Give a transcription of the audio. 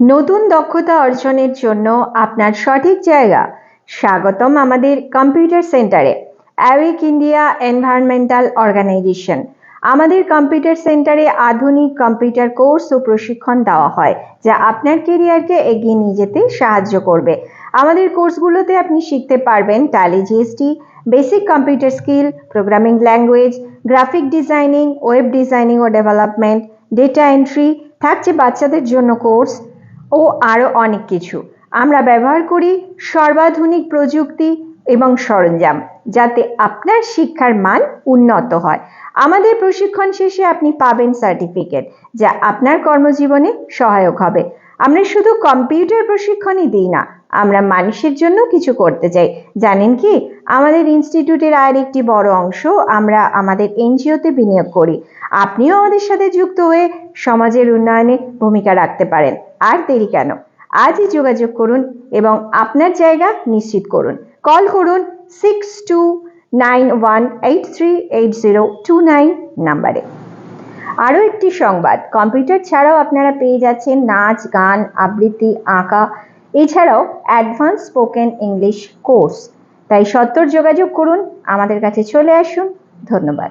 নতুন দক্ষতা অর্জনের জন্য আপনার সঠিক জায়গা। স্বাগতম আমাদের কম্পিউটার সেন্টারে অ্যাওয়েক ইন্ডিয়া এনভায়রনমেন্টাল অর্গানাইজেশন আমাদের কম্পিউটার সেন্টারে আধুনিক কম্পিউটার কোর্স ও প্রশিক্ষণ দেওয়া হয়, যা আপনার কেরিয়ারকে এগিয়ে নিয়ে যেতে সাহায্য করবে। আমাদের কোর্সগুলোতে আপনি শিখতে পারবেন Tally GST basic computer skill programming language graphic designing web designing ও ডেভেলপমেন্ট ডেটা এন্ট্রি থাকছে বাচ্চাদের জন্য কোর্স ও আরও অনেক কিছু। আমরা ব্যবহার করি সর্বাধুনিক প্রযুক্তি এবং সরঞ্জাম যাতে আপনার শিক্ষার মান উন্নত হয়। আমাদের প্রশিক্ষণ শেষে আপনি পাবেন সার্টিফিকেট, যা আপনার কর্মজীবনে সহায়ক হবে। আমরা শুধু কম্পিউটার প্রশিক্ষণই দিই না, আমরা মানুষের জন্য কিছু করতে চাই। জানেন কি? আমাদের ইনস্টিটিউটের আর একটি বড় অংশ আমরা আমাদের এনজিওতে বিনিয়োগ করি। আপনিও আমাদের সাথে যুক্ত হয়ে সমাজের উন্নয়নে ভূমিকা রাখতে পারেন। আর দেরি কেন? আজই যোগাযোগ করুন এবং আপনার জায়গা নিশ্চিত করুন। কল করুন six two nine one eight three eight zero two nine নাম্বারে। আরও একটি সংবাদ, কম্পিউটার ছাড়াও আপনারা পেয়ে যাচ্ছেন নাচ, গান, আবৃত্তি, আঁকা, এছাড়াও অ্যাডভান্স স্পোকেন ইংলিশ কোর্স। তাই সত্তর যোগাযোগ করুন, আমাদের কাছে চলে আসুন। ধন্যবাদ।